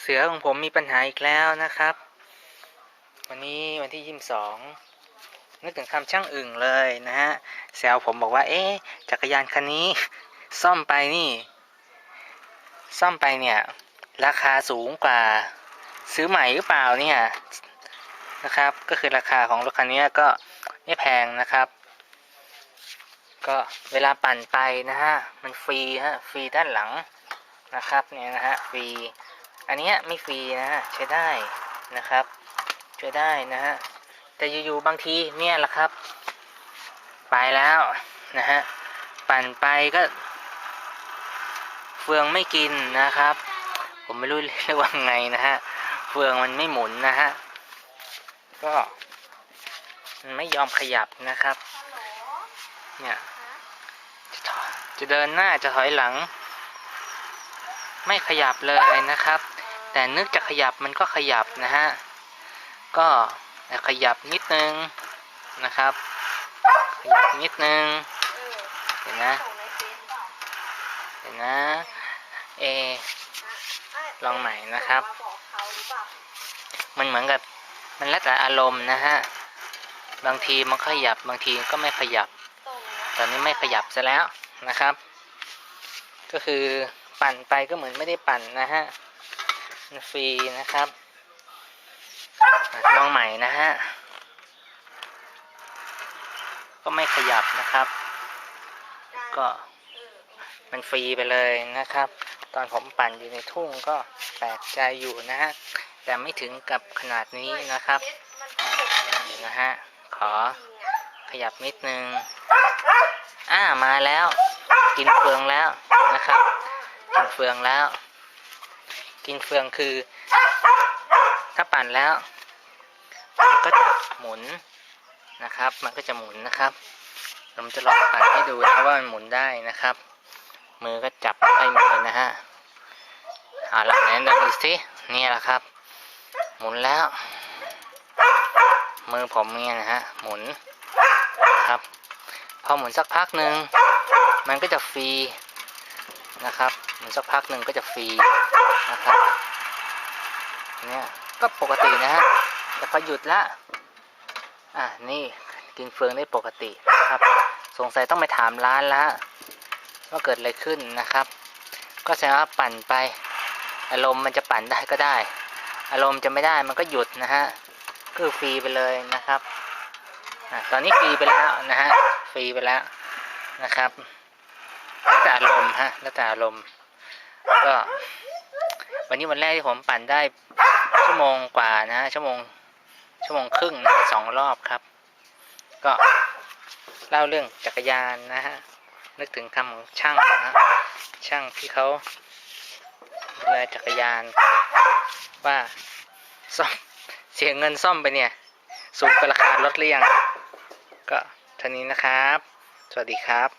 เสือของผมมีปัญหาอีกแล้วนะครับ วันนี้วันที่ยี่สิบสองนึกถึงคำช่างอึ่งเลยนะฮะแซวผมบอกว่า เอ๊ะจักรยานคันนี้ ซ่อมไปนี่ ซ่อมไปเนี่ย ราคาสูงกว่า ซื้อใหม่หรือเปล่าเนี่ยนะครับ ก็คือราคาของรถคันนี้ก็ไม่แพงนะครับ ก็เวลาปั่นไปนะฮะมันฟรีฮะฟรีด้านหลังนะครับเนี่ยนะฮะฟรี อันนี้ไม่ฟรีนะฮะใช้ได้นะครับใช้ได้นะฮะแต่อยู่ๆบางทีเนี่ยแหละครับ ไปแล้วนะฮะปั่นไปก็เฟืองไม่กินนะครับ ผมไม่รู้เรียกว่าไงนะฮะเฟืองมันไม่หมุนนะฮะก็มันไม่ยอมขยับนะครับเนี่ยจะถอยจะเดินหน้าจะถอยหลัง ไม่ขยับเลยนะครับ แต่นึกจะขยับมันก็ขยับนะฮะ ก็ขยับนิดนึงนะครับ ขยับนิดนึง เห็นนะ เห็นนะ เอ ลองใหม่นะครับ มันเหมือนกับ มันแล้วแต่อารมณ์นะฮะ บางทีมันขยับ บางทีก็ไม่ขยับ ตอนนี้ไม่ขยับซะแล้วนะครับ ก็คือปั่นไปก็เหมือนไม่ได้ปั่นนะฮะ ฟรีนะครับอะลองใหม่นะฮะ ก็ไม่ขยับนะครับ ก็มันฟรีไปเลยนะครับ ตอนผมปั่นอยู่ในทุ่งก็แปลกใจอยู่นะฮะ แต่ไม่ถึงกับขนาดนี้นะครับเดี๋ยวนะฮะ ขอขยับนิดนึง อ่ามาแล้ว กินเฟืองแล้วนะครับ กินเฟืองแล้ว กินเฟืองคือ ถ้าปั่นแล้ว มันก็จะหมุนนะครับ มันก็จะหมุนนะครับผมจะลองปั่นให้ดูนะว่ามันหมุนได้นะครับ มือก็จับไม่ค่อยมีนะฮะเอาละไหนดูสินี่แหละครับ หมุนแล้ว มือผมเนี่ยนะฮะหมุนนะครับ พอหมุนสักพักหนึ่งมันก็จะฟรี นะครับมุนสักพักหนึ่งก็จะฟรีนะครับเนี่ยก็ปกตินะฮะแต่พอหยุดละอะนี่กินเฟืองได้ปกติครับสงสัยต้องไปถามร้านละว่าเกิดอะไรขึ้นนะครับ ก็แสดงว่าปั่นไป อารมณ์มันจะปั่นได้ก็ได้ อารมณ์จะไม่ได้มันก็หยุดนะฮะก็คือฟรีไปเลยนะครับอะตอนนี้ฟรีไปแล้วนะฮะฟรีไปแล้วนะครับ แล้วแต่อารมณ์ฮะแล้วแต่อารมณ์ก็วันนี้วันแรกที่ผมปั่นได้ชั่วโมงกว่านะฮะชั่วโมง ชั่วโมงครึ่งนะสองรอบครับ ก็เล่าเรื่องจักรยานนะฮะนึกถึงคำของช่างนะฮะช่างที่เขาดูแลจักรยาน ว่าซ่อมเสียเงินซ่อมไปเนี่ย สูงกว่าราคารถหรือยังก็เท่านี้นะครับ สวัสดีครับ